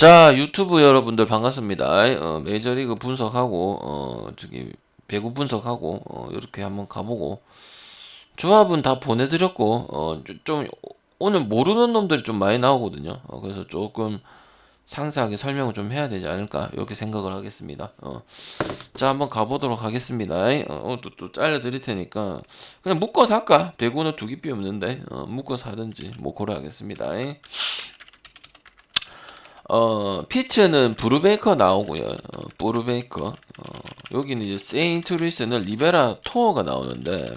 자, 유튜브 여러분들 반갑습니다. 어, 메이저리그 분석하고, 어, 저기, 배구 분석하고, 어, 이렇게 한번 가보고, 조합은 다 보내드렸고, 어, 좀, 좀 오늘 모르는 놈들이 좀 많이 나오거든요. 어, 그래서 조금 상세하게 설명을 좀 해야 되지 않을까, 이렇게 생각을 하겠습니다. 어, 자, 한번 가보도록 하겠습니다. 어, 또, 또 잘라드릴 테니까, 그냥 묶어서 할까? 배구는 두 개비 없는데, 어, 묶어서 하든지, 뭐, 고려하겠습니다. 어, 피츠는 브루베이커 나오고요. 어, 브루베이커. 어, 여기는 이제 세인트 루이스는 리베라 토어가 나오는데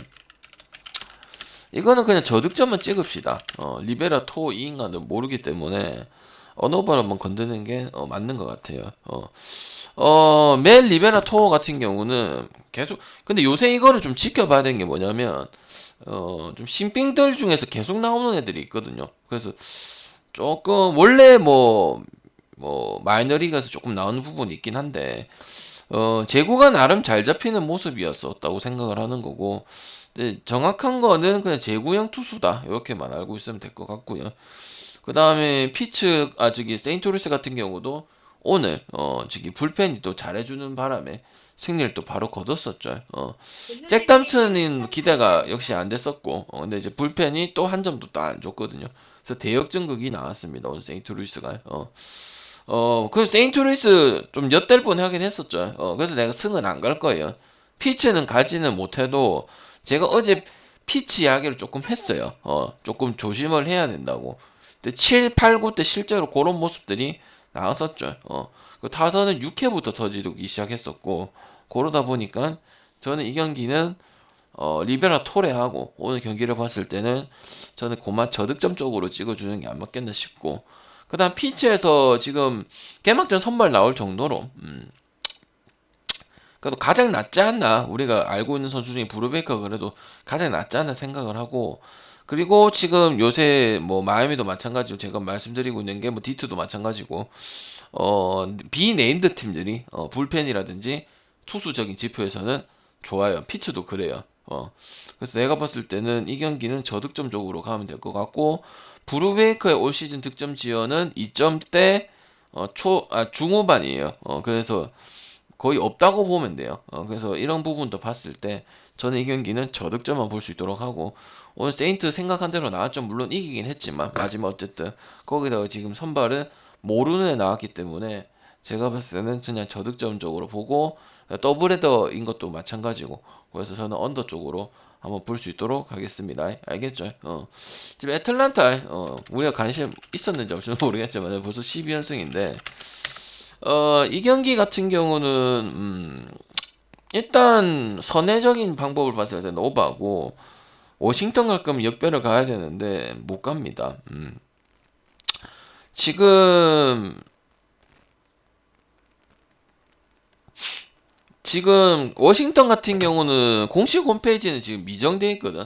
이거는 그냥 저득점만 찍읍시다. 어, 리베라 토어 2인가는 모르기 때문에 오버를 한번 건드는 게 어, 맞는 것 같아요. 어, 어, 멜 리베라 토어 같은 경우는 계속 근데 요새 이거를 좀 지켜봐야 되는 게 뭐냐면 어, 좀 신兵들 중에서 계속 나오는 애들이 있거든요. 그래서 조금 원래 뭐 뭐 마이너리그에서 조금 나오는 부분이 있긴 한데 어 재고가 나름 잘 잡히는 모습이었었다고 생각을 하는 거고 근데 정확한 거는 그냥 재구형 투수다 이렇게만 알고 있으면 될 것 같고요. 그 다음에 피츠 아 저기 세인토리스 같은 경우도 오늘 어 저기 불펜이 또 잘해주는 바람에 승리를 또 바로 거뒀었죠. 어. 잭 담슨은 기대가 역시 안 됐었고 어, 근데 이제 불펜이 또 한 점도 또 안 줬거든요. 그래서 대역전극이 나왔습니다. 오늘 세인트루이스가. 어. 어, 그 세인트루이스 좀 엿될 뻔 하긴 했었죠. 어, 그래서 내가 승은 안 갈 거예요. 피치는 가지는 못해도 제가 어제 피치 이야기를 조금 했어요. 어, 조금 조심을 해야 된다고. 근데 7, 8, 9 때 실제로 그런 모습들이 나왔었죠. 어, 그 타선은 6회부터 터지기 시작했었고, 그러다 보니까 저는 이 경기는 어, 리베라 토레하고 오늘 경기를 봤을 때는 저는 고만 저득점 쪽으로 찍어주는 게 안 맞겠나 싶고, 그 다음 피치에서 지금 개막전 선발 나올 정도로 음, 그래도 가장 낫지 않나? 우리가 알고 있는 선수 중에 브루베이커 그래도 가장 낫지 않나 생각을 하고 그리고 지금 요새 뭐 마이애미도 마찬가지고 제가 말씀드리고 있는 게 뭐 디트도 마찬가지고 어 비네임드 팀들이 어 불펜이라든지 투수적인 지표에서는 좋아요. 피츠도 그래요. 어. 그래서 내가 봤을 때는 이 경기는 저득점 쪽으로 가면 될 것 같고 브루베이커의 올 시즌 득점 지연은 2점대 어, 초, 아, 중후반이에요. 어, 그래서 거의 없다고 보면 돼요. 어, 그래서 이런 부분도 봤을 때 저는 이 경기는 저득점만 볼 수 있도록 하고 오늘 세인트 생각한 대로 나왔죠. 물론 이기긴 했지만 마지막 어쨌든 거기다가 지금 선발은 모르는 애 나왔기 때문에 제가 봤을 때는 그냥 저득점적으로 보고 더블헤더인 것도 마찬가지고 그래서 저는 언더 쪽으로 한번 볼 수 있도록 하겠습니다. 알겠죠? 어. 지금 애틀란타 어, 우리가 관심 있었는지 없는지 모르겠지만 벌써 12연승인데 어, 이 경기 같은 경우는 음, 일단 선회적인 방법을 봤을 때는 오바고 워싱턴 갈 거면 역배를 가야 되는데 못 갑니다. 음. 지금 지금 워싱턴 같은 경우는 공식 홈페이지는 지금 미정돼 있거든.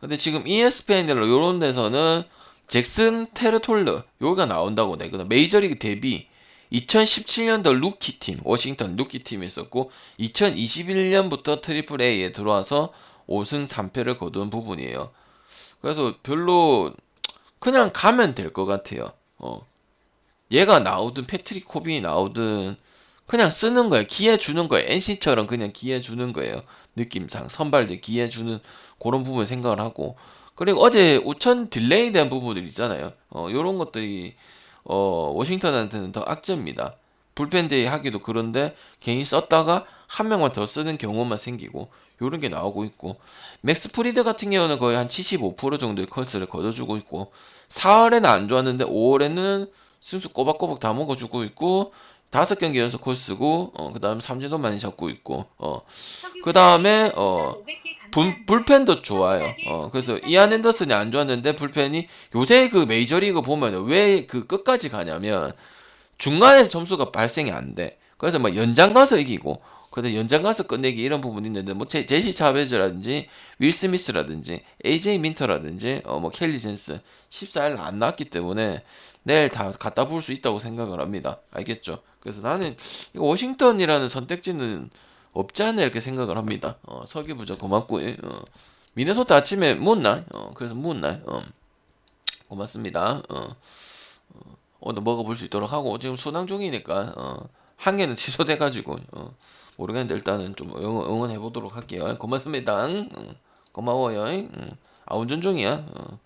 근데 지금 ESPN이나 이런 데서는 잭슨 테르톨러 여기가 나온다고 내거든. 메이저리그 데뷔 2017년도 루키 팀 워싱턴 루키 팀에 있었고 2021년부터 트리플 A에 들어와서 5승 3패를 거둔 부분이에요. 그래서 별로 그냥 가면 될 것 같아요. 어. 얘가 나오든 패트릭 코빈이 나오든 그냥 쓰는 거예요. 기회 주는 거예요. NC처럼 그냥 기회 주는 거예요. 느낌상 선발들 기회 주는 그런 부분 생각을 하고 그리고 어제 우천 딜레이 된 부분들 있잖아요. 어, 요런 것들이 어, 워싱턴한테는 더 악재입니다. 불펜데이 하기도 그런데 괜히 썼다가 한 명만 더 쓰는 경우만 생기고 요런 게 나오고 있고 맥스 프리드 같은 경우는 거의 한 75% 정도의 컬스를 거둬주고 있고 4월에는 안 좋았는데 5월에는 순수 꼬박꼬박 다 먹어주고 있고 다섯 경기 연속 콜스고 어, 그다음에 삼진도 많이 잡고 있고 어, 그다음에 어, 불, 불펜도 좋아요. 어, 그래서 이안 앤더슨이 안 좋았는데 불펜이 요새 그 메이저리그 보면 왜 그 끝까지 가냐면 중간에서 점수가 발생이 안 돼. 그래서 막 연장 가서 이기고 근데 연장 가서 끝내기 이런 부분이 있는데 뭐 제, 제시 차베즈라든지 윌 스미스라든지 AJ 민터라든지 어, 뭐 켈리 젠스 14일 안 나왔기 때문에 내일 다 갖다 볼수 있다고 생각을 합니다. 알겠죠? 그래서 나는 워싱턴이라는 선택지는 없지 않나 이렇게 생각을 합니다. 어, 설계부자 고맙고 어, 미네소타 아침에 문날 어, 그래서 문날 어, 고맙습니다. 어, 어, 오늘 먹어볼 수 있도록 하고 지금 순항 중이니까 어, 한 개는 취소돼가지고 어, 모르겠는데 일단은 좀 응원, 응원해 보도록 할게요. 고맙습니다. 응, 고마워요. 응. 아 운전 중이야. 어,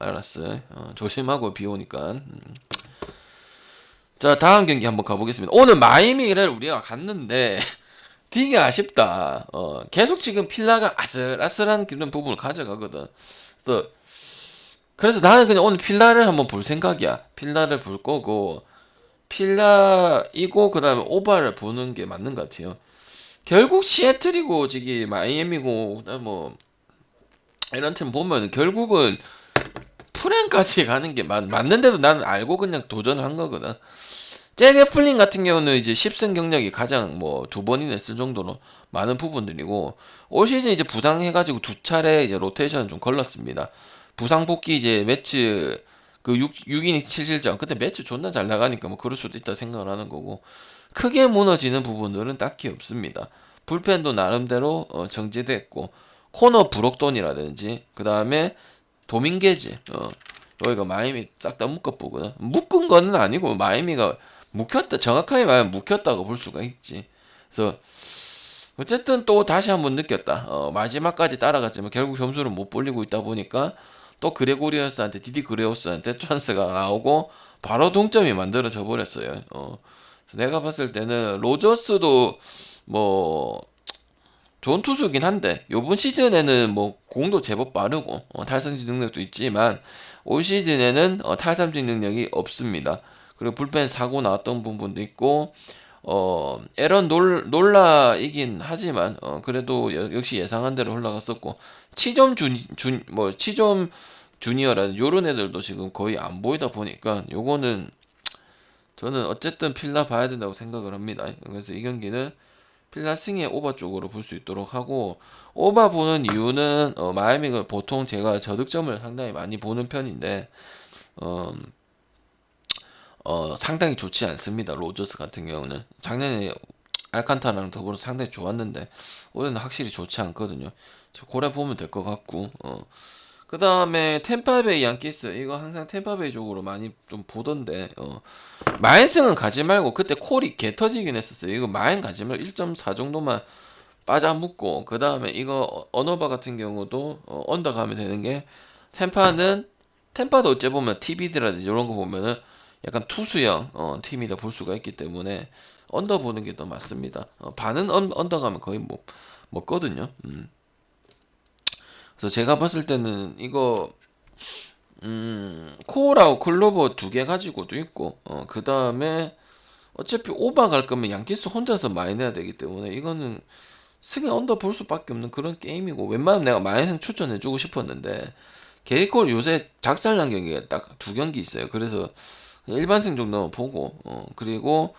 알았어. 어, 조심하고 비 오니까. 음. 자 다음 경기 한번 가보겠습니다. 오늘 마이미를 우리가 갔는데 되게 아쉽다. 어, 계속 지금 필라가 아슬아슬한 그런 부분을 가져가거든. 그래서 그래서 나는 그냥 오늘 필라를 한번 볼 생각이야. 필라를 볼 거고 필라이고 그다음에 오바를 보는 게 맞는 것 같아요. 결국 시애틀이고 저기 마이애미고 그다음 뭐 이런 팀 보면 결국은 프랭까지 가는 게 맞, 맞는데도 나는 알고 그냥 도전을 한 거거든. 잭 애플린 같은 경우는 이제 10승 경력이 가장 뭐 두 번이나 했을 정도로 많은 부분들이고 올 시즌 이제 부상해가지고 두 차례 이제 로테이션 좀 걸렸습니다. 부상 복귀 이제 매치 그 6, 6이닝 7실점 그때 매치 존나 잘 나가니까 뭐 그럴 수도 있다 생각을 하는 거고 크게 무너지는 부분들은 딱히 없습니다. 불펜도 나름대로 어, 정제됐고 코너 브록돈이라든지 그 다음에 도민게지. 어, 여기가 마이미 싹 다 묶어보거든. 묶은 거는 아니고 마이미가 묵혔다 정확하게 말하면 묵혔다고 볼 수가 있지. 그래서 어쨌든 또 다시 한번 느꼈다. 어, 마지막까지 따라갔지만 결국 점수를 못 벌리고 있다 보니까 또 그레고리어스한테 디디 그레오스한테 찬스가 나오고 바로 동점이 만들어져 버렸어요. 어, 내가 봤을 때는 로저스도 뭐 좋은 투수긴 한데 요번 시즌에는 뭐 공도 제법 빠르고 어, 탈삼진 능력도 있지만 올 시즌에는 어, 탈삼진 능력이 없습니다. 그리고 불펜 사고 나왔던 부분도 있고 어 에런 놀 놀라이긴 하지만 어 그래도 여- 역시 예상한 대로 흘러갔었고 치점 준준뭐 치점 주니어라는 요런 애들도 지금 거의 안 보이다 보니까 요거는 저는 어쨌든 필라 봐야 된다고 생각을 합니다. 그래서 이 경기는 필라싱의 오버 쪽으로 볼 수 있도록 하고 오버 보는 이유는 어, 마이애미가 보통 제가 저득점을 상당히 많이 보는 편인데 어, 어, 상당히 좋지 않습니다. 로저스 같은 경우는 작년에 알칸타라랑 더불어 상당히 좋았는데 올해는 확실히 좋지 않거든요. 저 고래 보면 될 것 같고 어. 그 다음에 템파베이 양키스 이거 항상 템파베이 쪽으로 많이 좀 보던데 어. 마인승은 가지 말고 그때 콜이 개 터지긴 했었어요. 이거 마인 가지 말고 1.4 정도만 빠져 묶고 그 다음에 이거 어- 언어바 같은 경우도 어, 언더 가면 되는 게 템파는 템파도 어째 보면 TBD라든지 이런 거 보면은 약간 투수형 어, 팀이다 볼 수가 있기 때문에 언더 보는 게 더 맞습니다. 어, 반은 언, 언더 가면 거의 뭐 먹거든요. 음. 그래서 제가 봤을 때는 이거 음, 코어라고 클로버 두 개 가지고도 있고, 어, 그 다음에 어차피 오바 갈 거면 양키스 혼자서 많이 내야 되기 때문에 이거는 승에 언더 볼 수밖에 없는 그런 게임이고, 웬만하면 내가 마이생 추천해주고 싶었는데, 게리콜 요새 작살난 경기가 딱 두 경기 있어요. 그래서 일반승 정도만 보고, 어, 그리고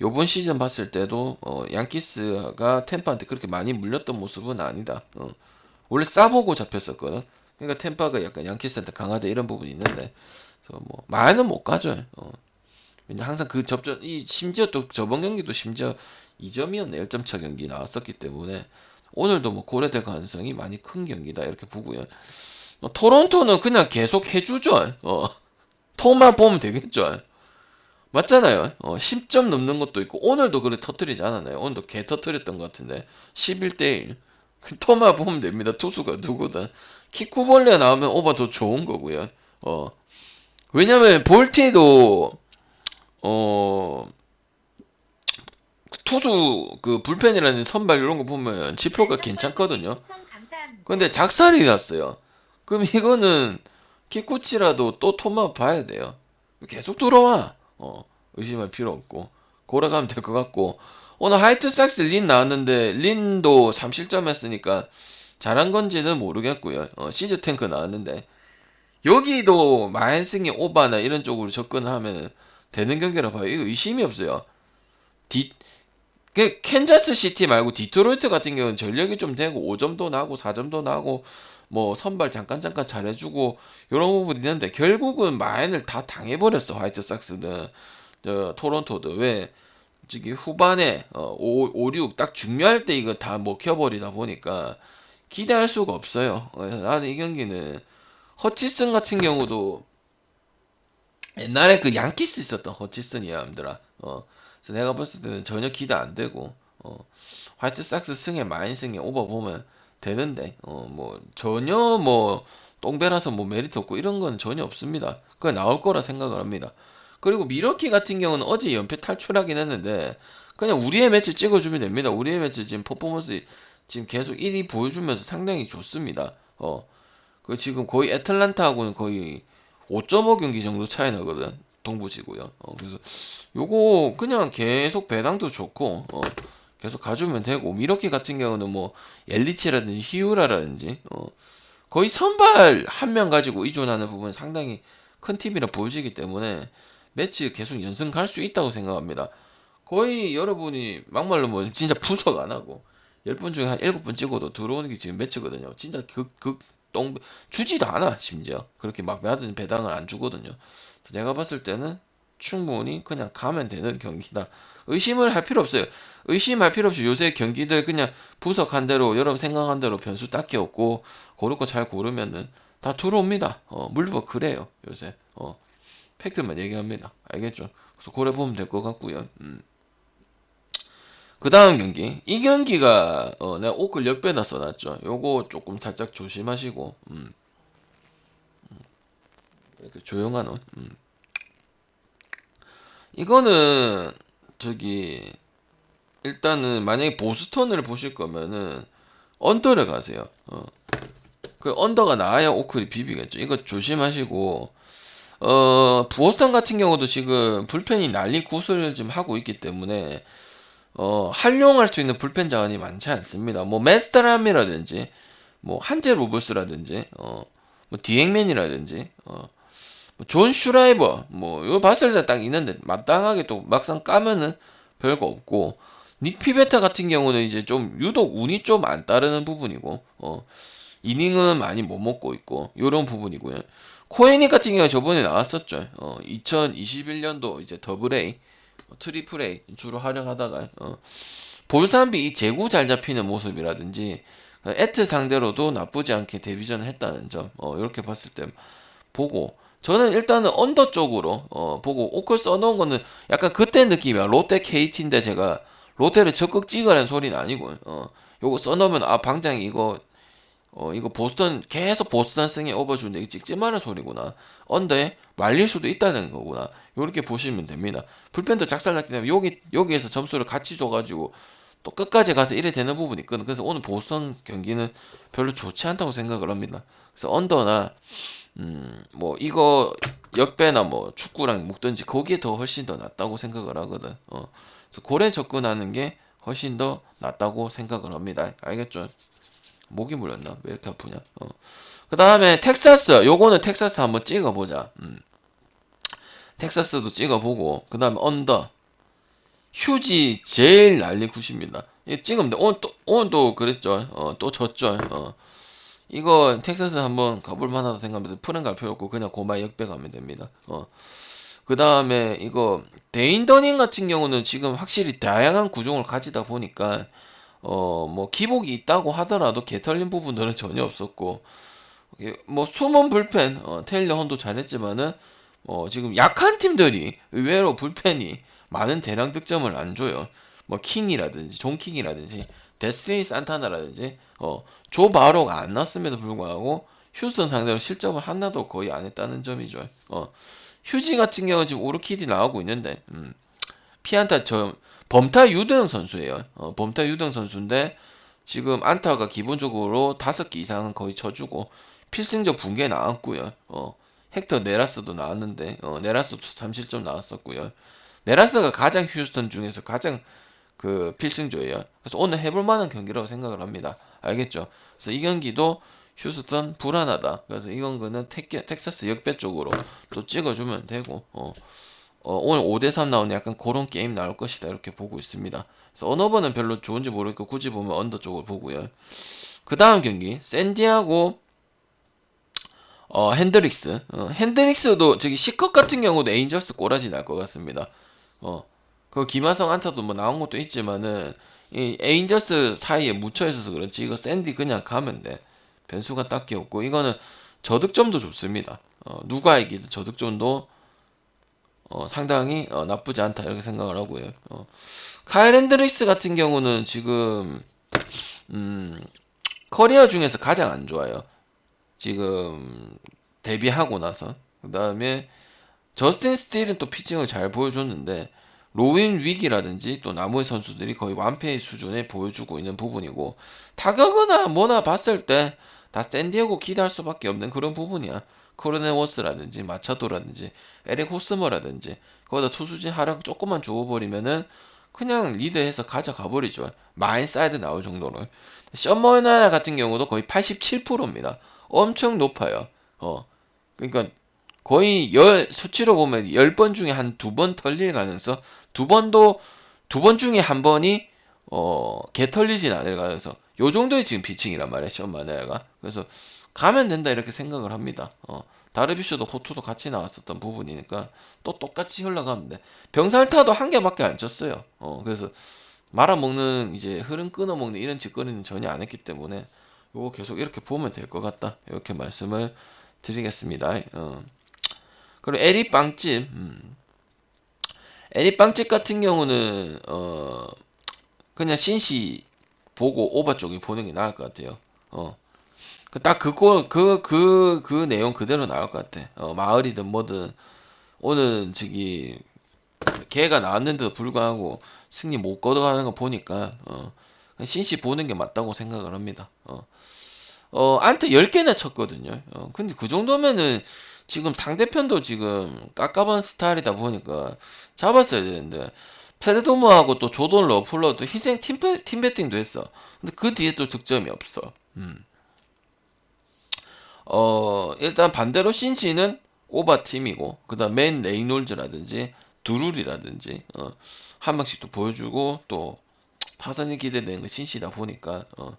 요번 시즌 봤을 때도, 어, 양키스가 템파한테 그렇게 많이 물렸던 모습은 아니다. 어, 원래 싸보고 잡혔었거든. 그러니까 템파가 약간 양키스한테 강하다 이런 부분이 있는데, 그래서 뭐 많이는 못 가죠. 어. 왜냐 항상 그 접전 이 심지어 또 저번 경기도 심지어 2점이었네 1점 차 경기 나왔었기 때문에 오늘도 뭐 고려될 가능성이 많이 큰 경기다 이렇게 보고요. 뭐 토론토는 그냥 계속 해주죠. 어. 토만 보면 되겠죠. 맞잖아요. 어, 10점 넘는 것도 있고 오늘도 그래 터뜨리지 않았나요? 오늘도 개 터뜨렸던 것 같은데 11대 1. 그 토만 보면 됩니다. 투수가 누구든 키쿠벌레 나오면 오바 더 좋은 거고요. 어. 왜냐면 볼티도 어 투수 그 불펜이라는 선발 이런 거 보면 지표가 괜찮거든요. 근데 작살이 났어요. 그럼 이거는 키쿠치라도 또 토마 봐야 돼요. 계속 들어와. 어, 의심할 필요 없고. 골아가면 될 것 같고. 오늘 하이트삭스 린 나왔는데, 린도 3실점 했으니까 잘한 건지는 모르겠고요. 어, 시즈 탱크 나왔는데. 여기도 마인승이 오바나 이런 쪽으로 접근하면 되는 경기라 봐요. 이거 의심이 없어요. 디, 그 캔자스 시티 말고 디트로이트 같은 경우는 전력이 좀 되고 5점도 나고 4점도 나고 뭐 선발 잠깐 잠깐 잘해주고 이런 부분이 있는데 결국은 마인을 다 당해버렸어 화이트삭스는 저 토론토도 왜 저기 후반에 어, 5, 5, 6 딱 중요할 때 이거 다 먹혀버리다 보니까 기대할 수가 없어요. 그래서 나는 이 경기는 허치슨 같은 경우도 옛날에 그 양키스 있었던 허치슨이야, 남들아. 어. 그래서 내가 봤을 때는 전혀 기대 안 되고, 어. 화이트삭스 승에 마인승에 오버 보면 되는데, 어, 뭐, 전혀 뭐, 똥배라서 뭐 메리트 없고 이런 건 전혀 없습니다. 그냥 나올 거라 생각을 합니다. 그리고 미러키 같은 경우는 어제 연패 탈출하긴 했는데, 그냥 우리의 매치 찍어주면 됩니다. 우리의 매치 지금 퍼포먼스 지금 계속 1위 보여주면서 상당히 좋습니다. 어. 그 지금 거의 애틀란타하고는 거의 5.5 경기 정도 차이 나거든. 동부지고요. 어, 그래서 요거 그냥 계속 배당도 좋고 어, 계속 가주면 되고 미러키 같은 경우는 뭐 엘리치라든지 히우라라든지 어, 거의 선발 한 명 가지고 의존하는 부분 상당히 큰 팀이라 보여지기 때문에 매치 계속 연승 갈 수 있다고 생각합니다. 거의 여러분이 막말로 뭐 진짜 분석 안 하고 10분 중에 한 7분 찍어도 들어오는 게 지금 매치거든요. 진짜 극, 극, 똥, 주지도 않아, 심지어. 그렇게 막 매든 배당을 안 주거든요. 내가 봤을 때는 충분히 그냥 가면 되는 경기다. 의심을 할 필요 없어요. 의심할 필요 없이 요새 경기들 그냥 분석한 대로, 여러분 생각한 대로 변수 딱히 없고, 거잘 고르면은 다 들어옵니다. 어, 물론 그래요, 요새. 어, 팩트만 얘기합니다. 알겠죠? 그래서 고래 보면 될 것 같고요. 음. 그 다음 경기. 이 경기가, 어, 내가 오클 역배다 써놨죠. 요거 조금 살짝 조심하시고, 음. 음. 이렇게 조용한 옷. 음. 이거는, 저기, 일단은, 만약에 보스턴을 보실 거면은, 언더를 가세요. 어. 그 언더가 나와야 오클이 비비겠죠. 이거 조심하시고, 어, 보스턴 같은 경우도 지금 불펜이 난리 구슬을 지금 하고 있기 때문에, 어, 활용할 수 있는 불펜 자원이 많지 않습니다. 뭐, 메스타람이라든지, 뭐, 한제 로브스라든지, 어, 뭐, 디앵맨이라든지, 어, 뭐, 존 슈라이버, 뭐, 이거 봤을 때 딱 있는데, 마땅하게 또 막상 까면은 별거 없고, 닉 피베타 같은 경우는 이제 좀 유독 운이 좀 안 따르는 부분이고, 어, 이닝은 많이 못 먹고 있고, 요런 부분이고요. 코에니 같은 경우 저번에 나왔었죠. 어, 2021년도 이제 더블 A, 어, 트리플 A 주로 활용하다가 어, 볼산비 이 재구 잘 잡히는 모습이라든지 어, 에트 상대로도 나쁘지 않게 데뷔전을 했다는 점 어, 이렇게 봤을 때 보고 저는 일단은 언더 쪽으로 어, 보고 오클 써놓은 거는 약간 그때 느낌이야 롯데 KT인데 제가 롯데를 적극 찍으라는 소리는 아니고 어, 요거 써놓으면 아 방장이 이거 어 이거 보스턴 계속 보스턴 승에 오버주는데 이거 찍지마는 소리구나. 언더에 말릴 수도 있다는 거구나. 요렇게 보시면 됩니다. 불펜도 작살났기 때문에 여기 여기에서 점수를 같이 줘가지고 또 끝까지 가서 이래 되는 부분이 있거든 그래서 오늘 보스턴 경기는 별로 좋지 않다고 생각을 합니다. 그래서 언더나 음 뭐 이거 역배나 뭐 축구랑 묶든지 거기에 더 훨씬 더 낫다고 생각을 하거든. 어 그래서 고래 접근하는 게 훨씬 더 낫다고 생각을 합니다. 알겠죠 목이 물렸나? 왜 이렇게 아프냐? 어. 그 다음에 텍사스. 요거는 텍사스 한번 찍어보자. 음. 텍사스도 찍어보고 그 다음에 언더. 휴지 제일 난리 굿입니다. 찍으면 돼. 오늘 또, 오늘 또 그랬죠. 어, 또 졌죠. 어. 이거 텍사스 한번 가볼 만하다 생각하면 풀은 갈 필요 없고 그냥 고마 역배 가면 됩니다. 어. 그 다음에 이거 데인더닝 같은 경우는 지금 확실히 다양한 구종을 가지다 보니까 어, 뭐, 기복이 있다고 하더라도 개털린 부분들은 전혀 없었고, 뭐, 숨은 불펜, 어, 테일러 헌도 잘했지만은, 어, 지금 약한 팀들이 의외로 불펜이 많은 대량 득점을 안 줘요. 뭐, 킹이라든지, 존킹이라든지, 데스티니 산타나라든지, 어, 조 바로가 안 났음에도 불구하고, 휴스턴 상대로 실점을 하나도 거의 안 했다는 점이죠. 어, 휴지 같은 경우는 지금 오르키디 나오고 있는데, 음, 피안타 저, 범타 유도영 선수예요. 어, 범타 유도영 선수인데 지금 안타가 기본적으로 다섯 개 이상은 거의 쳐주고 필승적 붕괴 나왔고요. 어, 헥터 네라스도 나왔는데 어, 네라스도 3실점 나왔었고요. 네라스가 가장 휴스턴 중에서 가장 그 필승조예요. 그래서 오늘 해볼 만한 경기라고 생각을 합니다. 알겠죠? 그래서 이 경기도 휴스턴 불안하다. 그래서 이건 거는 텍사스 역배 쪽으로 또 찍어주면 되고 어. 어, 오늘 5대3 나오는 약간 그런 게임 나올 것이다 이렇게 보고 있습니다. 그래서 언어버는 별로 좋은지 모르겠고 굳이 보면 언더 쪽을 보고요. 그 다음 경기 샌디하고 어, 핸드릭스 어, 핸드릭스도 저기 시컷 같은 경우도 에인저스 꼬라지 날 것 같습니다. 어, 그 김하성 안타도 뭐 나온 것도 있지만은 이 에인저스 사이에 묻혀 있어서 그렇지 이거 샌디 그냥 가면 돼. 변수가 딱히 없고 이거는 저득점도 좋습니다. 어, 누가 이기든 저득점도 어, 상당히 어, 나쁘지 않다 이렇게 생각을 하고요. 어. 카일 앤드리스 같은 경우는 지금 음, 커리어 중에서 가장 안 좋아요. 지금 데뷔하고 나서 그 다음에 저스틴 스틸은 또 피칭을 잘 보여줬는데 로윈 위기라든지 또 나머지 선수들이 거의 완패의 수준에 보여주고 있는 부분이고 타격이나 뭐나 봤을 때 다 샌디에고 기대할 수밖에 없는 그런 부분이야. 코르네 워스라든지 마차도라든지 에릭 호스머라든지 거기다 투수진 하락 조금만 주어버리면은 그냥 리드해서 가져가 버리죠. 마인 사이드 나올 정도로. 셔머나 같은 경우도 거의 87%입니다. 엄청 높아요. 어. 그러니까 거의 열 수치로 보면 10번 중에 한 두 번 털릴 가능성 두 번도 두 번 중에 한 번이 어, 개 털리진 않을 가능성 요 정도의 지금 피칭이란 말이야 셔마나야가 그래서 가면 된다 이렇게 생각을 합니다 어, 다르비슈도 호투도 같이 나왔었던 부분이니까 또 똑같이 흘러가면 돼 병살타도 한 개밖에 안 쳤어요 어, 그래서 말아먹는 이제 흐름 끊어먹는 이런 짓거리는 전혀 안 했기 때문에 요거 계속 이렇게 보면 될 것 같다 이렇게 말씀을 드리겠습니다 어. 그리고 에리 빵집 음. 에리 빵집 같은 경우는 어 그냥 신시 보고 오바 쪽에 보는 게 나을 것 같아요. 어. 딱 그거 그 그 그 내용 그대로 나올 것 같아. 어, 마을이든 뭐든 오늘 저기 걔가 나왔는데도 불구하고 승리 못 거둬가는 거 보니까 어, 신시 보는 게 맞다고 생각을 합니다. 어, 어 안트 10개나 쳤거든요. 어, 근데 그 정도면은 지금 상대편도 지금 깝깝한 스타일이다 보니까 잡았어야 되는데 페르도무하고 또 조던 러플러도 희생 팀, 팀 배팅도 했어. 근데 그 뒤에 또 득점이 없어. 음. 어, 일단 반대로 신시는 오바 팀이고, 그 다음 맨 레이놀즈라든지, 두룰이라든지, 어, 한 명씩 또 보여주고, 또, 타선이 기대되는 건 신시다 보니까, 어,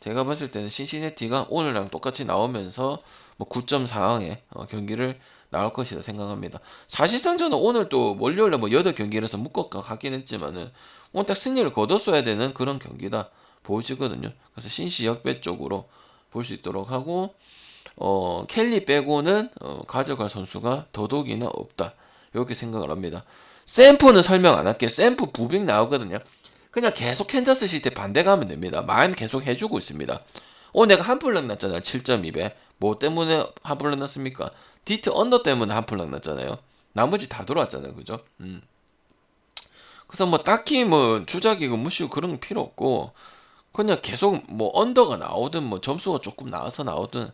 제가 봤을 때는 신시네티가 오늘랑 똑같이 나오면서, 뭐 9점 상황에 어, 경기를 나올 것이다 생각합니다. 사실상 저는 오늘 또 월요일에 뭐 8경기라서 묶어가 가긴 했지만은, 오늘 딱 승리를 거뒀어야 되는 그런 경기다 보여지거든요. 그래서 신시 역배 쪽으로 볼 수 있도록 하고, 어, 켈리 빼고는 어, 가져갈 선수가 더더욱이나 없다. 이렇게 생각을 합니다. 샘프는 설명 안 할게요. 샘프 부빙 나오거든요. 그냥 계속 캔자스 시티 반대 가면 됩니다. 마인 계속 해주고 있습니다. 오늘 내가 한풀락 났잖아요. 7.2배. 뭐 때문에 한풀락 났습니까? 디트 언더 때문에 한풀락 났잖아요. 나머지 다 들어왔잖아요. 그죠? 음. 그래서 뭐 딱히 뭐 주작이고 무시고 그런 거 필요 없고 그냥 계속 뭐 언더가 나오든 뭐 점수가 조금 나와서 나오든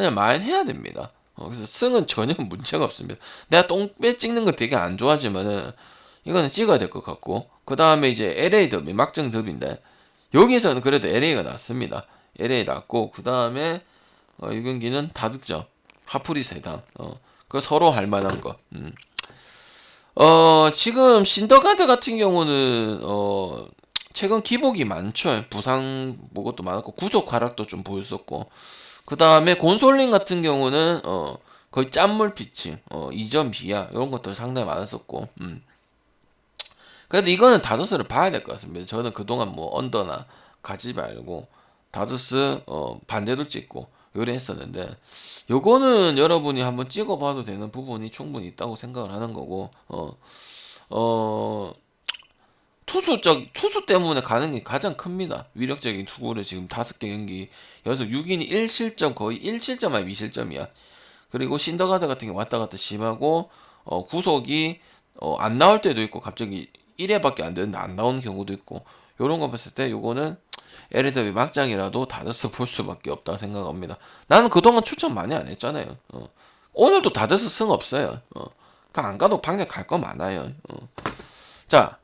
그냥 마인 해야 됩니다. 어, 그래서 승은 전혀 문제가 없습니다. 내가 똥배 찍는 거 되게 안 좋아하지만은 이거는 찍어야 될 것 같고 그 다음에 이제 LA 더비 막정 더비인데 여기서는 그래도 LA가 낫습니다. LA 낫고 그 다음에 어, 이 경기는 다득점 하프리 세당 어, 그 서로 할 만한 거. 음. 어 지금 신더가드 같은 경우는 어 최근 기복이 많죠. 부상 뭐 것도 많았고 구속 하락도 좀 보였었고 그 다음에 곤솔링 같은 경우는 어 거의 짠물 피칭 어 2점 비야 이런 것들 상당히 많았었고 음. 그래도 이거는 다저스를 봐야 될 것 같습니다. 저는 그동안 뭐 언더나 가지 말고 다저스 어 반대도 찍고 요래 했었는데 요거는 여러분이 한번 찍어봐도 되는 부분이 충분히 있다고 생각을 하는 거고 어 어, 투수적 투수 때문에 가는 게 가장 큽니다. 위력적인 투구를 지금 다섯 개 경기 여기서 6인이 1실점 거의 1실점 아니 미실점이야. 그리고 신더가드 같은 게 왔다 갔다 심하고 어, 구속이 어, 안 나올 때도 있고 갑자기 1회밖에 안 되는데 안 나오는 경우도 있고 요런 거 봤을 때 요거는 에리더비 막장이라도 다저스 볼 수밖에 없다 생각합니다. 나는 그동안 추천 많이 안 했잖아요. 어. 오늘도 다저스 승 없어요. 어. 그안 가도 방대 갈거 많아요. 어. 자,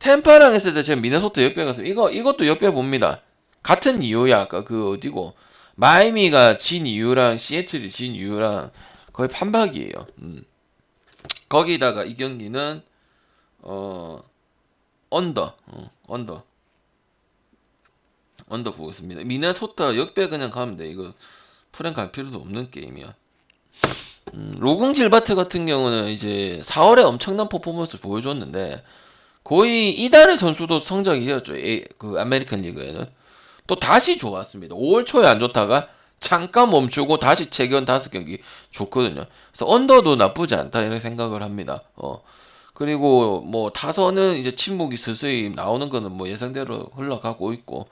템파랑 했을 때 제가 미네소타 역배 가서 이거 이것도 역배 봅니다. 같은 이유야. 아까 그 어디고 마이미가 진 이유랑 시애틀이 진 이유랑 거의 판박이에요. 음. 거기다가 이 경기는 어 언더 어, 언더 언더 보겠습니다. 미네소타 역배 그냥 가면 돼. 이거 프랭 갈 필요도 없는 게임이야. 음, 로공 질바트 같은 경우는 이제 4월에 엄청난 퍼포먼스를 보여줬는데 거의 이달의 선수도 성적이 이었죠. 그 아메리칸 리그에는 또 다시 좋았습니다. 5월 초에 안 좋다가 잠깐 멈추고 다시 최근 다섯 경기 좋거든요. 그래서 언더도 나쁘지 않다 이런 생각을 합니다. 어. 그리고 뭐 타선은 이제 침묵이 스스히 나오는 거는 뭐 예상대로 흘러가고 있고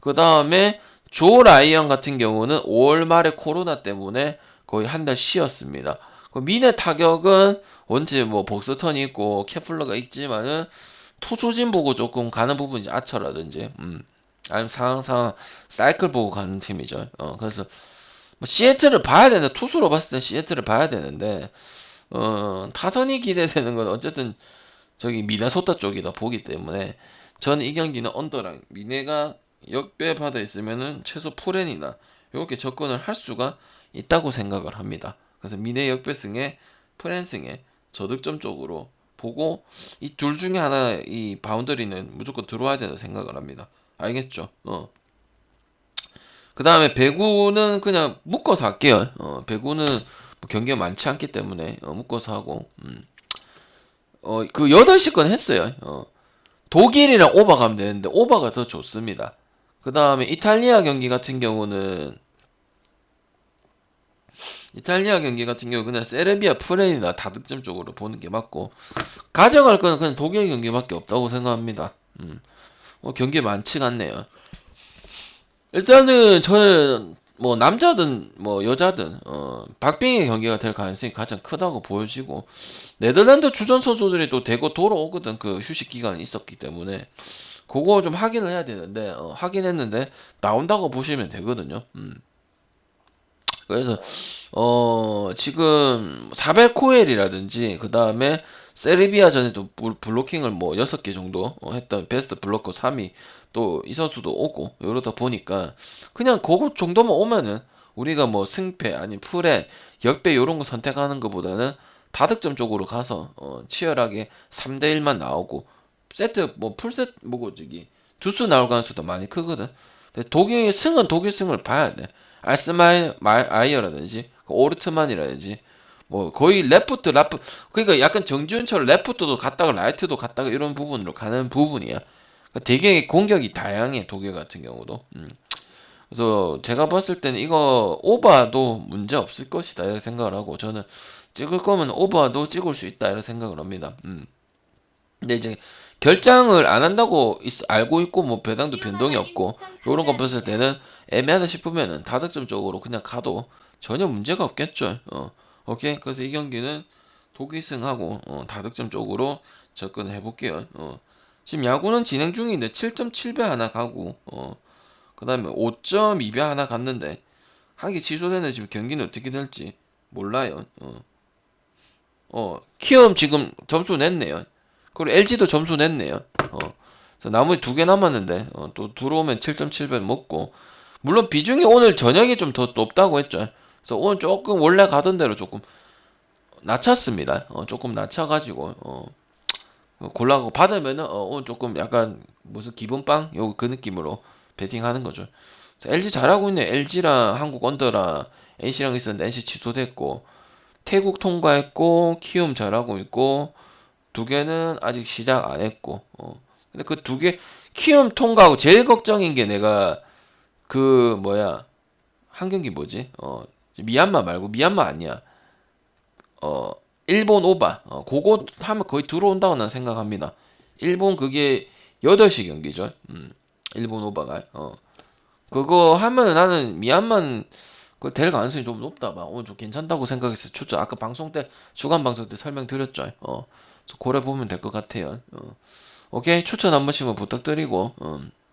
그 다음에 조 라이언 같은 경우는 5월 말에 코로나 때문에 거의 한 달 쉬었습니다. 그 미네 타격은 원체 뭐 복스턴이 있고 케플러가 있지만은 투조진 보고 조금 가는 부분이 아처라든지 음. 아니면 상황 사이클 보고 가는 팀이죠. 어 그래서 뭐 시애틀을 봐야 되는데 투수로 봤을 때 시애틀을 봐야 되는데 어 타선이 기대되는 건 어쨌든 저기 미네소타 쪽이다 보기 때문에 저는 이 경기는 언더랑 미네가 역배 받아 있으면은 최소 풀엔이나 이렇게 접근을 할 수가 있다고 생각을 합니다. 그래서 미네 역배승에 프랜승에 저득점 쪽으로 보고 이 둘 중에 하나 이 바운더리는 무조건 들어와야 된다 생각을 합니다. 알겠죠? 어. 그 다음에 배구는 그냥 묶어서 할게요. 어, 배구는 뭐 경기가 많지 않기 때문에 어, 묶어서 하고 음. 어, 그 8시 건 했어요. 어. 독일이랑 오바 가면 되는데 오바가 더 좋습니다. 그 다음에 이탈리아 경기 같은 경우는 이탈리아 경기 같은 경우 그냥 세르비아 프레이나 다득점 쪽으로 보는 게 맞고 가져갈 거는 그냥 독일 경기밖에 없다고 생각합니다. 음. 뭐 경기 많지가 않네요. 일단은 저는 뭐 남자든 뭐 여자든 어 박빙의 경기가 될 가능성이 가장 크다고 보여지고 네덜란드 주전 선수들이 또 대거 돌아오거든 그 휴식 기간이 있었기 때문에 그거 좀 확인을 해야 되는데 어, 확인했는데 나온다고 보시면 되거든요. 음. 그래서 어 지금 사벨코엘이라든지 그 다음에 세르비아전에도 블- 블로킹을 뭐 6개 정도 어, 했던 베스트 블로커 3위 또 이 선수도 오고 이러다 보니까 그냥 그거 정도만 오면은 우리가 뭐 승패 아니 풀에 역배 이런 거 선택하는 것보다는 다득점 쪽으로 가서 어, 치열하게 3대 1만 나오고 세트 뭐 풀세트 뭐고 저기 두수 나올 가능성도 많이 크거든. 독일 승은 독일 승을 봐야 돼. 알스마이 마- 아이어라든지 그 오르트만이라든지 뭐 거의 레프트 라프 그러니까 약간 정지훈처럼 레프트도 갔다가 라이트도 갔다가 이런 부분으로 가는 부분이야. 그러니까 되게 공격이 다양해 독일 같은 경우도. 음. 그래서 제가 봤을 때는 이거 오버도 문제 없을 것이다 이렇게 생각을 하고 저는 찍을 거면 오버도 찍을 수 있다 이렇게 생각을 합니다. 음. 근데 이제 결장을 안 한다고 있- 알고 있고 뭐 배당도 변동이 없고 요런 거 봤을 때는 애매하다 싶으면은 다득점 쪽으로 그냥 가도 전혀 문제가 없겠죠. 어. 오케이. 그래서 이 경기는 독일승하고 어, 다득점 쪽으로 접근을 해볼게요. 어. 지금 야구는 진행 중인데 7.7배 하나 가고 어. 그다음에 5.2배 하나 갔는데 한개 취소되는데 지금 경기는 어떻게 될지 몰라요. 어. 어, 키움 지금 점수 냈네요. 그리고 LG도 점수 냈네요. 어. 나머지 두 개 남았는데 어, 또 들어오면 7.7배 먹고 물론 비중이 오늘 저녁이 좀더 높다고 했죠. 그래서 오늘 조금 원래 가던 대로 조금 낮췄습니다. 어, 조금 낮춰가지고 어, 골라고 받으면은 어, 오늘 조금 약간 무슨 기본빵 요 그 느낌으로 베팅하는 거죠. LG 잘하고 있네. LG랑 한국 언더랑 NC랑 있었는데 NC 취소됐고 태국 통과했고 키움 잘하고 있고 두 개는 아직 시작 안 했고 어. 근데 그 두 개 키움 통과하고 제일 걱정인 게 내가 그 뭐야 한 경기 뭐지? 어 미얀마 말고 미얀마 아니야. 어 일본 오바. 어 그거 하면 거의 들어온다고 난 생각합니다. 일본 그게 8시 경기죠. 음 일본 오바가. 어. 그거 하면은 나는 미얀마는 그될 가능성이 좀 높다. 봐 오늘 좀 괜찮다고 생각했어 추천 아까 방송 때 주간 방송 때 설명드렸죠. 어 고래 보면 될 것 같아요 어. 오케이 추천 한 번씩만 부탁드리고 음.